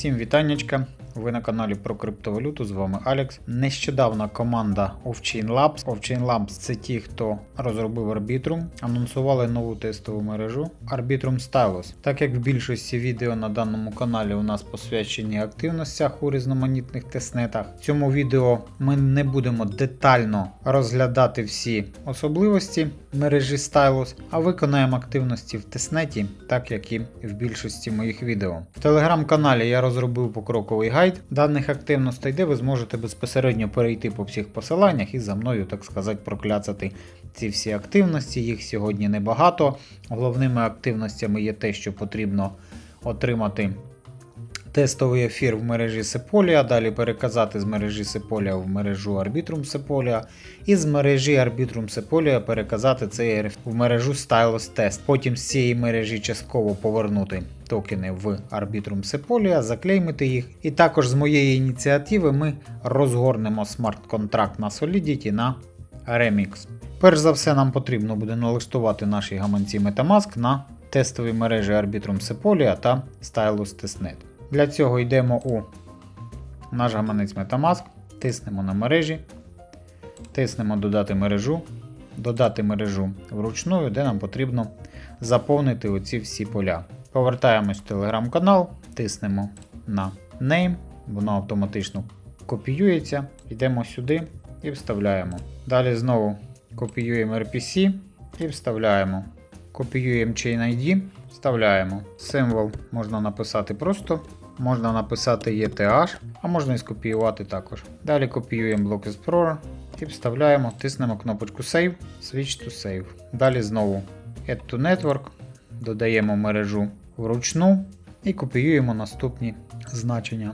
Всім вітаннячка. Ви на каналі про криптовалюту. З вами Алекс. Нещодавно команда Offchain Labs. Offchain Labs це ті, хто розробив Arbitrum, анонсували нову тестову мережу Arbitrum Stylus. Так як в більшості відео на даному каналі у нас посвячені активностях у різноманітних тестнетах. В цьому відео ми не будемо детально розглядати всі особливості мережі Stylus, а виконаємо активності в тестнеті, так як і в більшості моїх відео. В телеграм-каналі я розробив покроковий гайд даних активностей, де ви зможете безпосередньо перейти по всіх посиланнях і за мною, так сказати, прокляцати ці всі активності. Їх сьогодні небагато. Головними активностями є те, що потрібно отримати тестовий ефір в мережі Sepolia, далі переказати з мережі Sepolia в мережу Arbitrum Sepolia, і з мережі Arbitrum Sepolia переказати цей RF в мережу Stylus Test. Потім з цієї мережі частково повернути токени в Arbitrum Sepolia, заклеймити їх. І також з моєї ініціативи ми розгорнемо смарт-контракт на Solidity на Remix. Перш за все, нам потрібно буде налаштувати наші гаманці Metamask на тестові мережі Arbitrum Sepolia та Stylus Testnet. Для цього йдемо у наш гаманець Metamask, тиснемо на мережі, тиснемо додати мережу, додати мережу вручную, де нам потрібно заповнити оці всі поля. Повертаємось в телеграм-канал, тиснемо на Name, воно автоматично копіюється, йдемо сюди і вставляємо. Далі знову копіюємо RPC і вставляємо. Копіюємо Chain ID, вставляємо. Символ можна написати просто, можна написати ETH, а можна і скопіювати також. Далі копіюємо блок Explorer і вставляємо, тиснемо кнопочку Save, Switch to Save. Далі знову Add to Network, додаємо мережу вручну і копіюємо наступні значення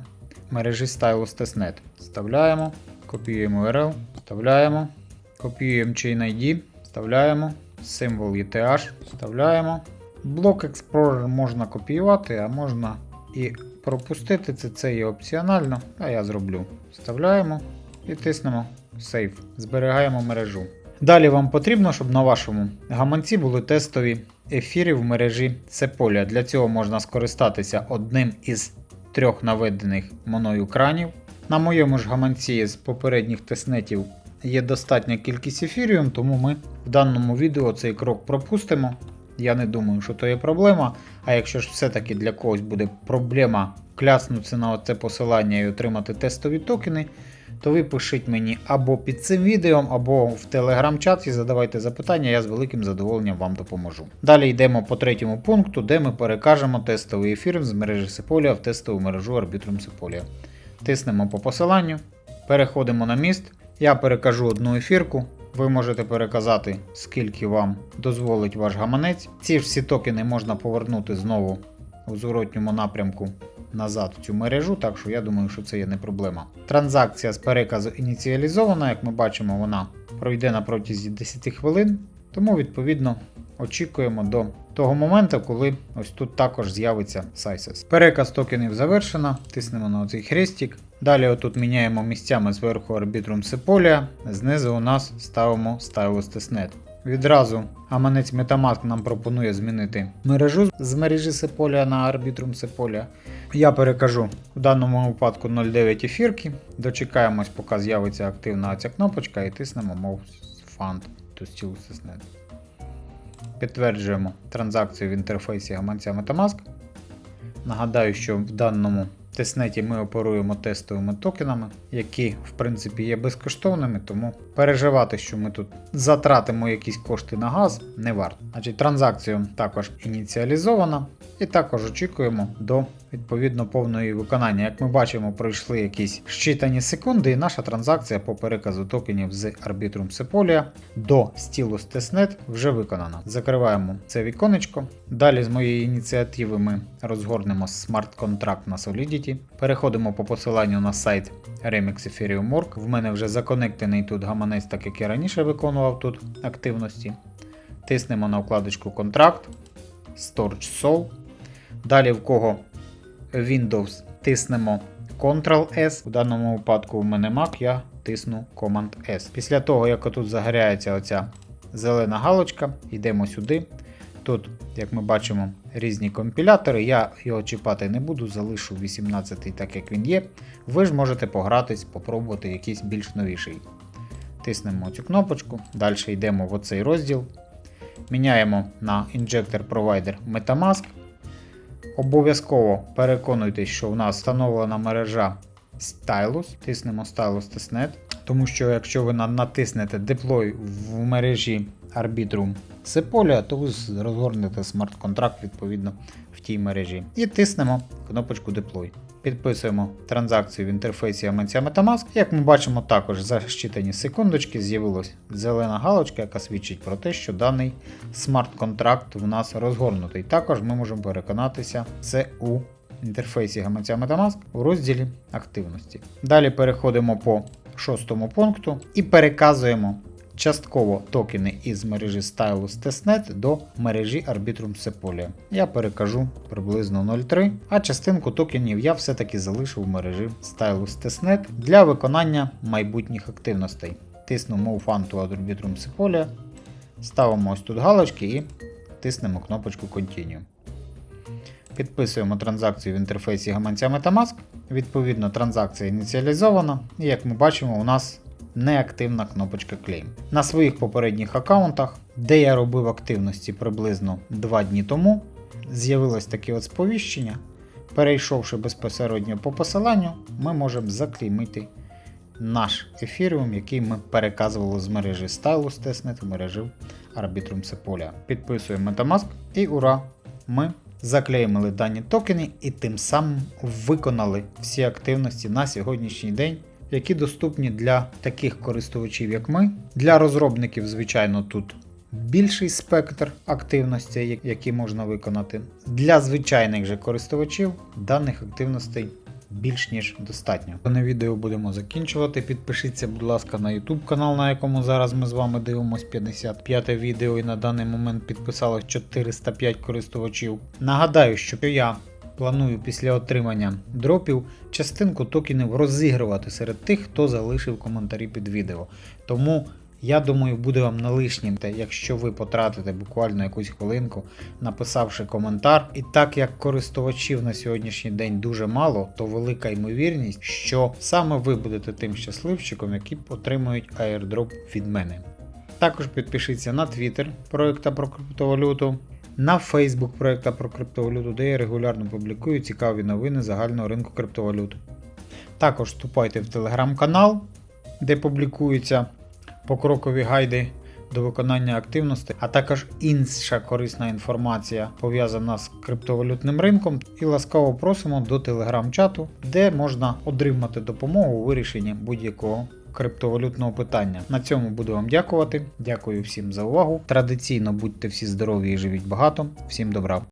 мережі Stylus Testnet. Вставляємо, копіюємо URL, вставляємо, копіюємо Chain ID, вставляємо, символ ETH, вставляємо. Блок Explorer можна копіювати, а можна і пропустити це, це є опціонально, а я зроблю. Вставляємо і тиснемо Save. Зберігаємо мережу. Далі вам потрібно, щоб на вашому гаманці були тестові ефіри в мережі Sepolia. Для цього можна скористатися одним із трьох наведених мною кранів. На моєму ж гаманці з попередніх тестнетів є достатня кількість ефіріум, тому ми в даному відео цей крок пропустимо. Я не думаю, що то є проблема. А якщо ж все-таки для когось буде проблема кляснутися на це посилання і отримати тестові токени, то ви пишіть мені або під цим відео, або в телеграм-чат і задавайте запитання, я з великим задоволенням вам допоможу. Далі йдемо по третьому пункту, де ми перекажемо тестовий ефір з мережі Sepolia в тестову мережу Arbitrum Sepolia. Тиснемо по посиланню, переходимо на міст. Я перекажу одну ефірку. Ви можете переказати, скільки вам дозволить ваш гаманець. Ці ж всі токени можна повернути знову у зворотньому напрямку назад в цю мережу, так що я думаю, що це є не проблема. Транзакція з переказу ініціалізована, як ми бачимо, вона пройде на протязі 10 хвилин, тому відповідно очікуємо до того моменту, коли ось тут також з'явиться Sizes. Переказ токенів завершено, тиснемо на оцей хрестик. Далі отут міняємо місцями зверху Arbitrum Sepolia, знизу у нас ставимо Stylus Testnet. Відразу гаманець Metamask нам пропонує змінити мережу з мережі Sepolia на Arbitrum Sepolia. Я перекажу в даному випадку 0,9 ефірки. Дочекаємось, поки з'явиться активна ця кнопочка і тиснемо Move Fund to Stylus Testnet. Підтверджуємо транзакцію в інтерфейсі гаманця Metamask. Нагадаю, що в даному тестнеті ми оперуємо тестовими токенами, які в принципі є безкоштовними, тому переживати, що ми тут затратимо якісь кошти на газ, не варто. Значить, транзакція також ініціалізована, і також очікуємо до відповідно повної виконання. Як ми бачимо, пройшли якісь щитані секунди, і наша транзакція по переказу токенів з Arbitrum Sepolia до Stylus Testnet вже виконана. Закриваємо це віконечко. Далі з моєї ініціативи ми розгорнемо смарт-контракт на Solidity. Переходимо по посиланню на сайт Remix Ethereum Org. В мене вже законектений тут гаманець, так як я раніше виконував тут активності. Тиснемо на вкладочку Контракт, Storage Soul. Далі в кого Windows тиснемо Ctrl-S. У даному випадку в мене Mac, я тисну Command-S. Після того, як отут загоряється оця зелена галочка, йдемо сюди, Тут, як ми бачимо, різні компілятори. Я його чіпати не буду, залишу 18 так як він є. Ви ж можете погратись, попробувати якийсь більш новіший. Тиснемо цю кнопочку, далі йдемо в оцей розділ. Міняємо на інжектор провайдер Metamask. Обов'язково переконуйтесь, що в нас встановлена мережа Stylus. Тиснемо Stylus тому що якщо ви натиснете Deploy в мережі Arbitrum Sepolia, то ви розгорнете смарт-контракт відповідно в тій мережі. І тиснемо кнопочку Deploy. Підписуємо транзакцію в інтерфейсі Amencia Metamask. Як ми бачимо, також за щитані секундочки з'явилась зелена галочка, яка свідчить про те, що даний смарт-контракт в нас розгорнутий. Також ми можемо переконатися це у інтерфейсі гаманця Metamask у розділі активності. Далі переходимо по шостому пункту і переказуємо частково токени із мережі Stylus Testnet до мережі Arbitrum Sepolia. Я перекажу приблизно 0,3, а частинку токенів я все-таки залишу в мережі Stylus Testnet для виконання майбутніх активностей. Тисну Move Fund to Arbitrum Sepolia, ставимо ось тут галочки і тиснемо кнопочку Continue. Підписуємо транзакцію в інтерфейсі гаманця Metamask. Відповідно, транзакція ініціалізована, і як ми бачимо, у нас неактивна кнопочка Claim. На своїх попередніх аккаунтах, де я робив активності приблизно 2 дні тому, з'явилось таке от сповіщення. Перейшовши безпосередньо по посиланню, ми можемо заклеймити наш ефіріум, який ми переказували з мережі Stylus Testnet в мережу Arbitrum Sepolia. Підписуємо Metamask і ура! Ми заклеїмили дані токени і тим самим виконали всі активності на сьогоднішній день, які доступні для таких користувачів, як ми. Для розробників, звичайно, тут більший спектр активностей, які можна виконати. Для звичайних же користувачів даних активностей більш ніж достатньо. Дане відео будемо закінчувати. Підпишіться, будь ласка, на YouTube канал, на якому зараз ми з вами дивимось 55 відео, і на даний момент підписалось 405 користувачів. Нагадаю, що я планую після отримання дропів частинку токенів розігрувати серед тих, хто залишив коментарі під відео. Тому я думаю, буде вам не лишнім, якщо ви потратите буквально якусь хвилинку, написавши коментар. І так як користувачів на сьогоднішній день дуже мало, то велика ймовірність, що саме ви будете тим щасливчиком, які отримують airdrop від мене. Також підпишіться на Twitter проекта про криптовалюту, на Facebook проекта про криптовалюту, де я регулярно публікую цікаві новини загального ринку криптовалют. Також вступайте в телеграм-канал, де публікуються покрокові гайди до виконання активностей, а також інша корисна інформація пов'язана з криптовалютним ринком. І ласкаво просимо до телеграм-чату, де можна отримати допомогу у вирішенні будь-якого. Криптовалютного питання. На цьому буду вам дякувати. Дякую всім за увагу. Традиційно будьте всі здорові і живіть багато. Всім добра.